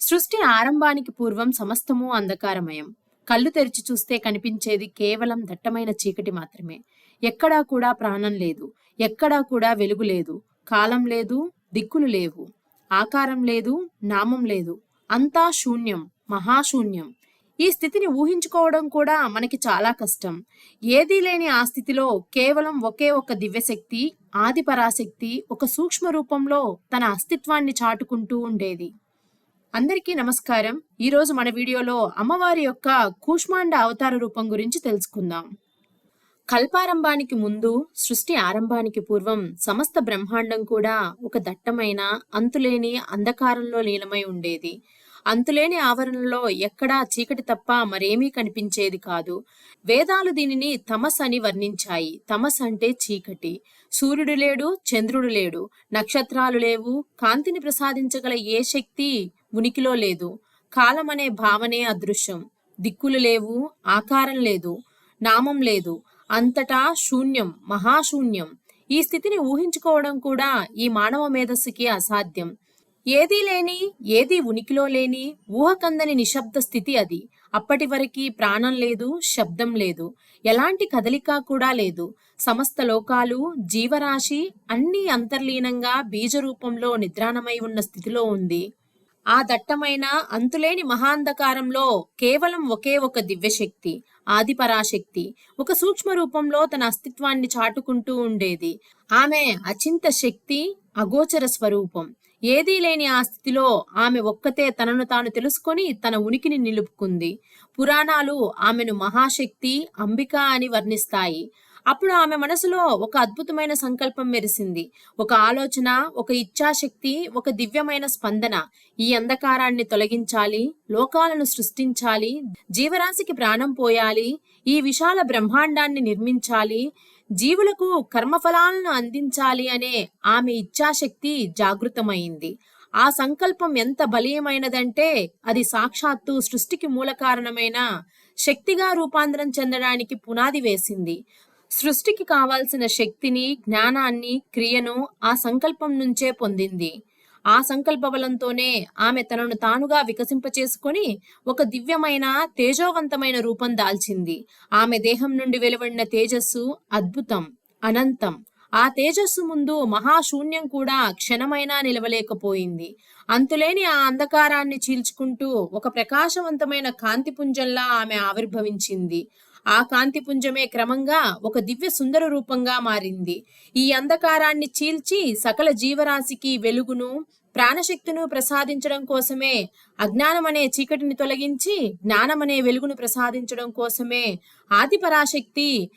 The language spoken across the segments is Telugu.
సృష్టి ఆరంభానికి పూర్వం సమస్తము అంధకారమయం. కళ్ళు తెరిచి చూస్తే కనిపించేది కేవలం దట్టమైన చీకటి మాత్రమే. ఎక్కడా కూడా ప్రాణం లేదు. ఎక్కడా కూడా వెలుగు లేదు. కాలం లేదు దిక్కులు లేవు. ఆకారం లేదు నామం లేదు. అంతా శూన్యం మహాశూన్యం. ఈ స్థితిని ఊహించుకోవడం కూడా మనకి చాలా కష్టం. ఏదీ లేని ఆ స్థితిలో కేవలం ఒకే ఒక దివ్యశక్తి ఆది పరాశక్తి ఒక సూక్ష్మ రూపంలో తన అస్తిత్వాన్ని చాటుకుంటూ ఉండేది. అందరికీ నమస్కారం. ఈరోజు మన వీడియోలో అమ్మవారి యొక్క కూష్మాండ అవతార రూపం గురించి తెలుసుకుందాం. కల్పారంభానికి ముందు సృష్టి ఆరంభానికి పూర్వం సమస్త బ్రహ్మాండం కూడా ఒక దట్టమైన అంతులేని అంధకారంలో లీనమై ఉండేది. అంతులేని ఆవరణలో ఎక్కడా చీకటి తప్ప మరేమీ కనిపించేది కాదు. వేదాలు దీనిని తమస్ అని వర్ణించాయి. తమస్ అంటే చీకటి. సూర్యుడు లేడు చంద్రుడు లేడు. నక్షత్రాలు లేవు. కాంతిని ప్రసాదించగల ఏ శక్తి ఉనికిలో లేదు. కాలం అనే భావనే అదృశ్యం. దిక్కులు లేవు ఆకారం లేదు నామం లేదు. అంతటా శూన్యం మహాశూన్యం. ఈ స్థితిని ఊహించుకోవడం కూడా ఈ మానవ మేధస్సుకి అసాధ్యం. ఏదీ లేని ఏదీ ఉనికిలో లేని ఊహకందని నిశ్శబ్ద స్థితి అది. అప్పటి వరకు ప్రాణం లేదు శబ్దం లేదు. ఎలాంటి కదలిక కూడా లేదు. సమస్త లోకాలు జీవరాశి అన్నీ అంతర్లీనంగా బీజ రూపంలో నిద్రాణమై ఉన్న స్థితిలో ఉంది. ఆ దట్టమైన అంతులేని మహాంధకారంలో కేవలం ఒకే ఒక దివ్యశక్తి ఆదిపరాశక్తి ఒక సూక్ష్మ రూపంలో తన అస్తిత్వాన్ని చాటుకుంటూ ఉండేది. ఆమె అచింత శక్తి అగోచర స్వరూపం. ఏదీ లేని ఆ స్థితిలో ఆమె ఒక్కతే తనను తాను తెలుసుకొని తన ఉనికిని నిలుపుకుంది. పురాణాలు ఆమెను మహాశక్తి అంబిక అని వర్ణిస్తాయి. అప్పుడు ఆమె మనసులో ఒక అద్భుతమైన సంకల్పం మెరిసింది. ఒక ఆలోచన ఒక ఇచ్ఛాశక్తి ఒక దివ్యమైన స్పందన. ఈ అంధకారాన్ని తొలగించాలి లోకాలను సృష్టించాలి జీవరాశికి ప్రాణం పోయాలి ఈ విశాల బ్రహ్మాండాన్ని నిర్మించాలి జీవులకు కర్మఫలాలను అందించాలి అనే ఆమె ఇచ్ఛాశక్తి జాగృతమైంది. ఆ సంకల్పం ఎంత బలీయమైనదంటే అది సాక్షాత్తు సృష్టికి మూల కారణమైన శక్తిగా రూపాంతరం చెందడానికి పునాది వేసింది. సృష్టికి కావాల్సిన శక్తిని జ్ఞానాన్ని క్రియను ఆ సంకల్పం నుంచే పొందింది. ఆ సంకల్ప బలంతోనే ఆమె తనను తానుగా వికసింపచేసుకొని ఒక దివ్యమైన తేజోవంతమైన రూపం దాల్చింది. ఆమె దేహం నుండి వెలువడిన తేజస్సు అద్భుతం అనంతం. ఆ తేజస్సు ముందు మహాశూన్యం కూడా క్షణమైనా నిలవలేకపోయింది. అంతులేని ఆ అంధకారాన్ని చీల్చుకుంటూ ఒక ప్రకాశవంతమైన కాంతిపుంజంలా ఆమె ఆవిర్భవించింది. ఆ కాంతిపుంజమే క్రమంగా ఒక దివ్య సుందర రూపంగా మారింది. ఈ అంధకారాన్ని చీల్చి సకల జీవరాశికి వెలుగును ప్రాణశక్తిను ప్రసాదించడం కోసమే అజ్ఞానం అనే చీకటిని తొలగించి జ్ఞానమనే వెలుగును ప్రసాదించడం కోసమే ఆదిపరాశక్తి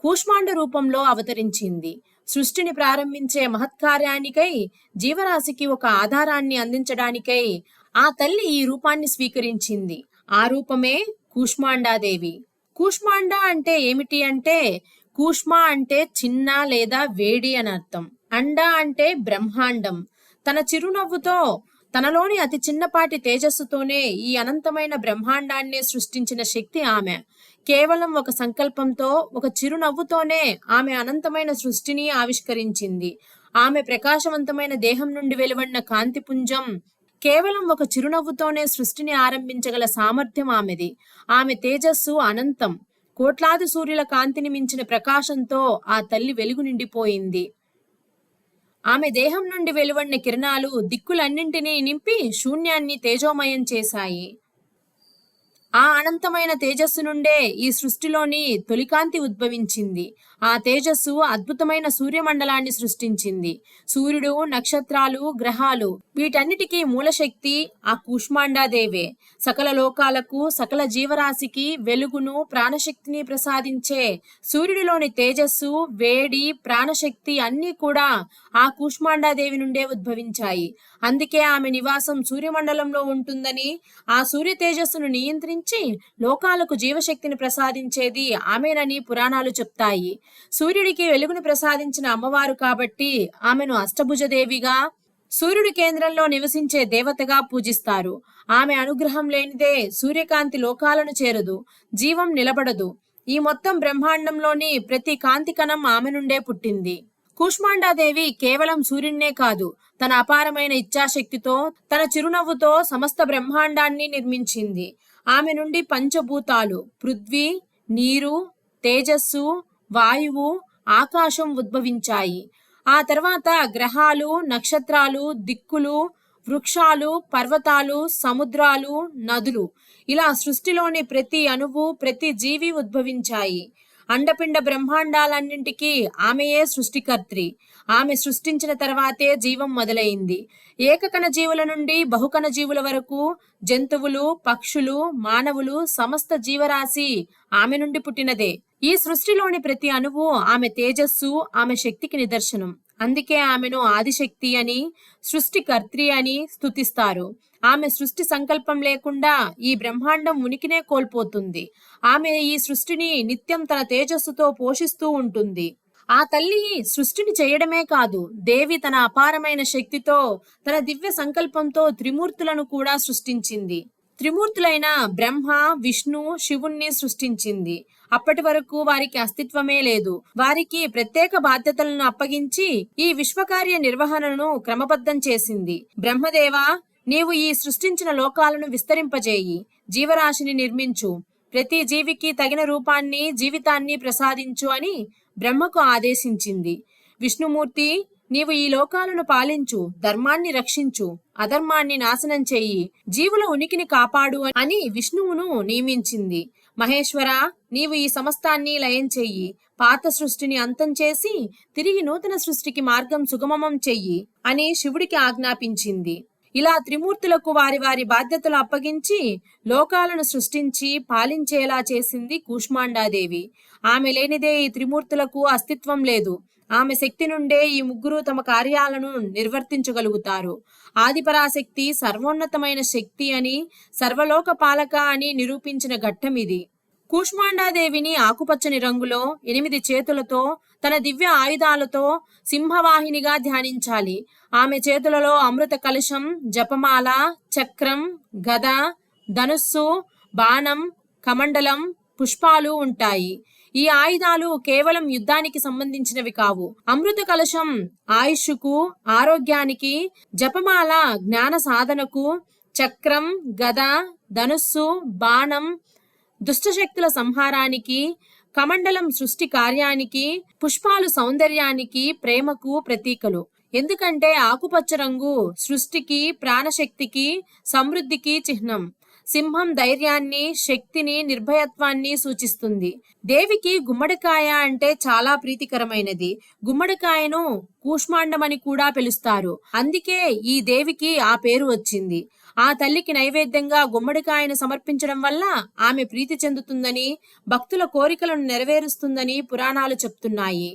కూష్మాండ రూపంలో అవతరించింది. సృష్టిని ప్రారంభించే మహత్కార్యానికై జీవరాశికి ఒక ఆధారాన్ని అందించడానికై ఆ తల్లి ఈ రూపాన్ని స్వీకరించింది. ఆ రూపమే కూష్మాండాదేవి. కూష్మాండ అంటే ఏమిటి అంటే కూష్మా అంటే చిన్న లేదా వేడి అని అర్థం. అండ అంటే బ్రహ్మాండం. తన చిరునవ్వుతో తనలోని అతి చిన్నపాటి తేజస్సుతోనే ఈ అనంతమైన బ్రహ్మాండాన్ని సృష్టించిన శక్తి ఆమె. కేవలం ఒక సంకల్పంతో ఒక చిరునవ్వుతోనే ఆమె అనంతమైన సృష్టిని ఆవిష్కరించింది. ఆమె ప్రకాశవంతమైన దేహం నుండి వెలువడిన కాంతిపుంజం కేవలం ఒక చిరునవ్వుతోనే సృష్టిని ఆరంభించగల సామర్థ్యం ఆమెది. ఆమె తేజస్సు అనంతం. కోట్లాది సూర్యుల కాంతిని మించిన ప్రకాశంతో ఆ తల్లి వెలుగు నిండిపోయింది. ఆమె దేహం నుండి వెలువడిన కిరణాలు దిక్కులన్నింటినీ నింపి శూన్యాన్ని తేజోమయం చేశాయి. ఆ అనంతమైన తేజస్సు నుండే ఈ సృష్టిలోని తొలికాంతి ఉద్భవించింది. ఆ తేజస్సు అద్భుతమైన సూర్యమండలాన్ని సృష్టించింది. సూర్యుడు నక్షత్రాలు గ్రహాలు వీటన్నిటికీ మూలశక్తి ఆ కూష్మాండాదేవే. సకల లోకాలకు సకల జీవరాశికి వెలుగును ప్రాణశక్తిని ప్రసాదించే సూర్యుడిలోని తేజస్సు వేడి ప్రాణశక్తి అన్నీ కూడా ఆ కూష్మాండాదేవి నుండే ఉద్భవించాయి. అందుకే ఆమె నివాసం సూర్యమండలంలో ఉంటుందని ఆ సూర్య తేజస్సును నియంత్రించి లోకాలకు జీవశక్తిని ప్రసాదించేది ఆమెనని పురాణాలు చెప్తాయి. సూర్యుడికి వెలుగును ప్రసాదించిన అమ్మవారు కాబట్టి ఆమెను అష్టభుజదేవిగా సూర్యుడి కేంద్రంలో నివసించే దేవతగా పూజిస్తారు. ఆమె అనుగ్రహం లేనిదే సూర్యకాంతి లోకాలను చేరదు జీవం నిలబడదు. ఈ మొత్తం బ్రహ్మాండంలోని ప్రతి కాంతి కణం ఆమె నుండే పుట్టింది. కూష్మాండాదేవి కేవలం సూర్యున్నే కాదు తన అపారమైన ఇచ్ఛాశక్తితో తన చిరునవ్వుతో సమస్త బ్రహ్మాండాన్ని నిర్మించింది. ఆమె నుండి పంచభూతాలు పృథ్వీ నీరు తేజస్సు వాయువు ఆకాశం ఉద్భవించాయి. ఆ తర్వాత గ్రహాలు నక్షత్రాలు దిక్కులు వృక్షాలు పర్వతాలు సముద్రాలు నదులు ఇలా సృష్టిలోని ప్రతి అణువు ప్రతి జీవి ఉద్భవించాయి. అండపిండ బ్రహ్మాండాలన్నింటికీ ఆమెయే సృష్టికర్త్రి. ఆమె సృష్టించిన తర్వాతే జీవం మొదలైంది. ఏకకణ జీవుల నుండి బహుకణ జీవుల వరకు జంతువులు పక్షులు మానవులు సమస్త జీవరాశి ఆమె నుండి పుట్టినదే. ఈ సృష్టిలోని ప్రతి అణువు ఆమె తేజస్సు ఆమె శక్తికి నిదర్శనం. అందుకే ఆమెను ఆదిశక్తి అని సృష్టికర్త్రి అని స్తుతిస్తారు. ఆమె సృష్టి సంకల్పం లేకుండా ఈ బ్రహ్మాండం ఉనికినే కోల్పోతుంది. ఆమె ఈ సృష్టిని నిత్యం తన తేజస్సుతో పోషిస్తూ ఉంటుంది. ఆ తల్లి సృష్టిని చేయడమే కాదు దేవి తన అపారమైన శక్తితో తన దివ్య సంకల్పంతో త్రిమూర్తులను కూడా సృష్టించింది. త్రిమూర్తులైన బ్రహ్మ విష్ణు శివుణ్ణి సృష్టించింది. అప్పటి వరకు వారికి అస్తిత్వమే లేదు. వారికి ప్రత్యేక బాధ్యతలను అప్పగించి ఈ విశ్వకార్య నిర్వహణను క్రమబద్ధం చేసింది. బ్రహ్మదేవ నీవు ఈ సృష్టించిన లోకాలను విస్తరింపజేయి. జీవరాశిని నిర్మించు. ప్రతి జీవికి తగిన రూపాన్ని జీవితాన్ని ప్రసాదించు అని బ్రహ్మకు ఆదేశించింది. విష్ణుమూర్తి నీవు ఈ లోకాలను పాలించు ధర్మాన్ని రక్షించు అధర్మాన్ని నాశనం చెయ్యి జీవుల ఉనికిని కాపాడు అని విష్ణువును నియమించింది. మహేశ్వర నీవు ఈ సమస్తాన్ని లయం చెయ్యి పాత సృష్టిని అంతం చేసి తిరిగి నూతన సృష్టికి మార్గం సుగమమం చెయ్యి అని శివుడికి ఆజ్ఞాపించింది. ఇలా త్రిమూర్తులకు వారి వారి బాధ్యతలు అప్పగించి లోకాలను సృష్టించి పాలించేలా చేసింది కూష్మాండాదేవి. ఆమె లేనిదే ఈ త్రిమూర్తులకు అస్తిత్వం లేదు. ఆమె శక్తి నుండే ఈ ముగ్గురు తమ కార్యాలను నిర్వర్తించగలుగుతారు. ఆదిపరాశక్తి సర్వోన్నతమైన శక్తి అని సర్వలోక పాలక అని నిరూపించిన ఘట్టం ఇది. కూష్మాండాదేవిని ఆకుపచ్చని రంగులో ఎనిమిది చేతులతో తన దివ్య ఆయుధాలతో సింహవాహినిగా ధ్యానించాలి. ఆమె చేతులలో అమృత కలుషం జపమాల చక్రం గద ధనుస్సు బాణం కమండలం పుష్పాలు ఉంటాయి. ఈ ఆయుధాలు కేవలం యుద్ధానికి సంబంధించినవి కావు. అమృత కలశం ఆయుష్కు ఆరోగ్యానికి జపమాల జ్ఞాన సాధనకు చక్రం గద ధనుస్సు బాణం దుష్టశక్తుల సంహారానికి కమండలం సృష్టి కార్యానికి పుష్పాలు సౌందర్యానికి ప్రేమకు ప్రతీకలు. ఎందుకంటే ఆకుపచ్చ రంగు సృష్టికి ప్రాణశక్తికి సమృద్ధికి చిహ్నం. సింహం ధైర్యాన్ని శక్తిని నిర్భయత్వాన్ని సూచిస్తుంది. దేవికి గుమ్మడికాయ అంటే చాలా ప్రీతికరమైనది. గుమ్మడికాయను కూష్మాండమని కూడా పిలుస్తారు. అందుకే ఈ దేవికి ఆ పేరు వచ్చింది. ఆ తల్లికి నైవేద్యంగా గుమ్మడికాయను సమర్పించడం వల్ల ఆమె ప్రీతి చెందుతుందని భక్తుల కోరికలను నెరవేరుస్తుందని పురాణాలు చెప్తున్నాయి.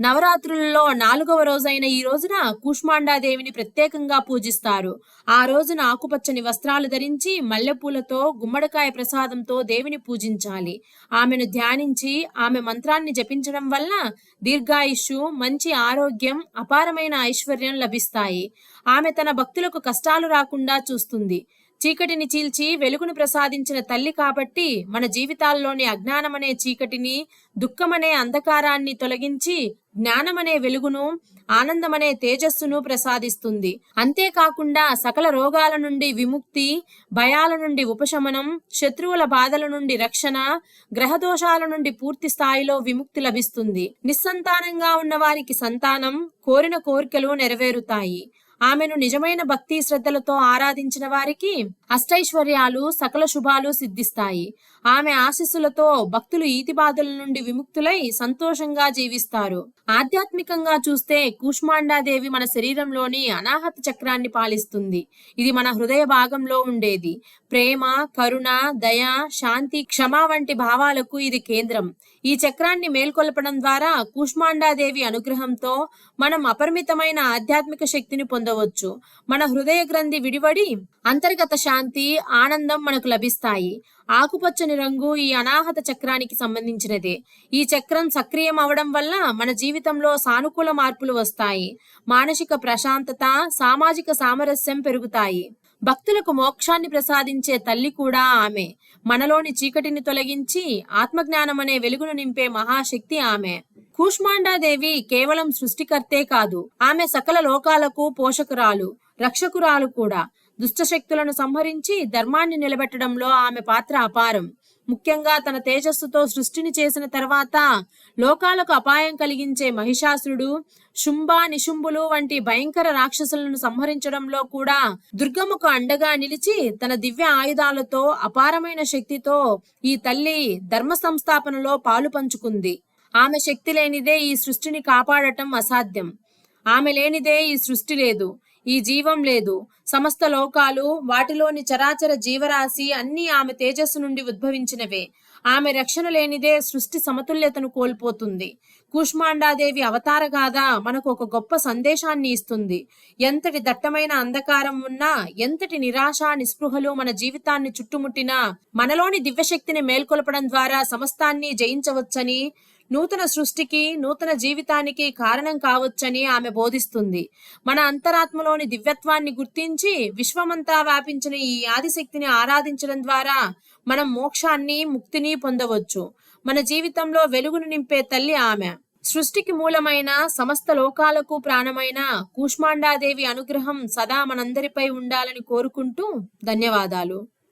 నవరాత్రులలో నాలుగవ రోజైన ఈ రోజున కూష్మాండాదేవిని ప్రత్యేకంగా పూజిస్తారు. ఆ రోజున ఆకుపచ్చని వస్త్రాలు ధరించి మల్లెపూలతో గుమ్మడికాయ ప్రసాదంతో దేవిని పూజించాలి. ఆమెను ధ్యానించి ఆమె మంత్రాన్ని జపించడం వల్ల దీర్ఘాయుష్షు మంచి ఆరోగ్యం అపారమైన ఐశ్వర్యం లభిస్తాయి. ఆమె తన భక్తులకు కష్టాలు రాకుండా చూస్తుంది. చీకటిని చీల్చి వెలుగును ప్రసాదించిన తల్లి కాబట్టి మన జీవితాల్లోని అజ్ఞానమనే చీకటిని దుఃఖమనే అంధకారాన్ని తొలగించి జ్ఞానమనే వెలుగును ఆనందమనే తేజస్సును ప్రసాదిస్తుంది. అంతేకాకుండా సకల రోగాల నుండి విముక్తి భయాల నుండి ఉపశమనం శత్రువుల బాధల నుండి రక్షణ గ్రహదోషాల నుండి పూర్తి స్థాయిలో విముక్తి లభిస్తుంది. నిస్సంతానంగా ఉన్న వారికి సంతానం కోరిన కోరికలు నెరవేరుతాయి. ఆమెను నిజమైన భక్తి శ్రద్ధలతో ఆరాధించిన వారికి అష్టైశ్వర్యాలు సకల శుభాలు సిద్ధిస్తాయి. ఆమె ఆశీస్సులతో భక్తులు ఈతిబాధల నుండి విముక్తులై సంతోషంగా జీవిస్తారు. ఆధ్యాత్మికంగా చూస్తే కూష్మాండాదేవి మన శరీరంలోని అనాహత చక్రాన్ని పాలిస్తుంది. ఇది మన హృదయ భాగంలో ఉండేది. ప్రేమ కరుణ దయ శాంతి క్షమ వంటి భావాలకు ఇది కేంద్రం. ఈ చక్రాన్ని మేల్కొల్పడం ద్వారా కూష్మాండాదేవి అనుగ్రహంతో మనం అపరిమితమైన ఆధ్యాత్మిక శక్తిని పొందవచ్చు. మన హృదయ గ్రంథి విడివడి అంతర్గత శాంతి ఆనందం మనకు లభిస్తాయి. ఆకుపచ్చని రంగు ఈ అనాహత చక్రానికి సంబంధించినదే. ఈ చక్రం సక్రియం అవడం వల్ల మన జీవితంలో సానుకూల మార్పులు వస్తాయి. మానసిక ప్రశాంతత సామాజిక సామరస్యం పెరుగుతాయి. భక్తులకు మోక్షాన్ని ప్రసాదించే తల్లి కూడా ఆమె. మనలోని చీకటిని తొలగించి ఆత్మజ్ఞానం అనే వెలుగును నింపే మహాశక్తి ఆమె. కూష్మాండాదేవి కేవలం సృష్టికర్తే కాదు ఆమె సకల లోకాలకు పోషకురాలు రక్షకురాలు కూడా. దుష్టశక్తులను సంహరించి ధర్మాన్ని నిలబెట్టడంలో ఆమె పాత్ర అపారం. ముఖ్యంగా తన తేజస్సుతో సృష్టిని చేసిన తర్వాత లోకాలకు అపాయం కలిగించే మహిషాసురుడు శుంభ నిశుంభులు వంటి భయంకర రాక్షసులను సంహరించడంలో కూడా దుర్గమ్మకు అండగా నిలిచి తన దివ్య ఆయుధాలతో అపారమైన శక్తితో ఈ తల్లి ధర్మ సంస్థాపనలో పాలు పంచుకుంది. ఆమె శక్తి లేనిదే ఈ సృష్టిని కాపాడటం అసాధ్యం. ఆమె లేనిదే ఈ సృష్టి లేదు. ఈ జీవం లేదు. సమస్త లోకాలు వాటిలోని చరాచర జీవరాశి అన్నీ ఆమె తేజస్సు నుండి ఉద్భవించినవే. ఆమె రక్షణ లేనిదే సృష్టి సమతుల్యతను కోల్పోతుంది. కూష్మాండాదేవి అవతార గాథ మనకు ఒక గొప్ప సందేశాన్ని ఇస్తుంది. ఎంతటి దట్టమైన అంధకారం ఉన్నా ఎంతటి నిరాశ నిస్పృహలు మన జీవితాన్ని చుట్టుముట్టినా మనలోని దివ్యశక్తిని మేల్కొల్పడం ద్వారా సమస్తాన్ని జయించవచ్చని నూతన సృష్టికి నూతన జీవితానికి కారణం కావచ్చని ఆమె బోధిస్తుంది. మన అంతరాత్మలోని దివ్యత్వాన్ని గుర్తించి విశ్వమంతా వ్యాపించిన ఈ ఆదిశక్తిని ఆరాధించడం ద్వారా మనం మోక్షాన్ని ముక్తిని పొందవచ్చు. మన జీవితంలో వెలుగును నింపే తల్లి ఆమె. సృష్టికి మూలమైన సమస్త లోకాలకు ప్రాణమైన కూష్మాండాదేవి అనుగ్రహం సదా మనందరిపై ఉండాలని కోరుకుంటూ ధన్యవాదాలు.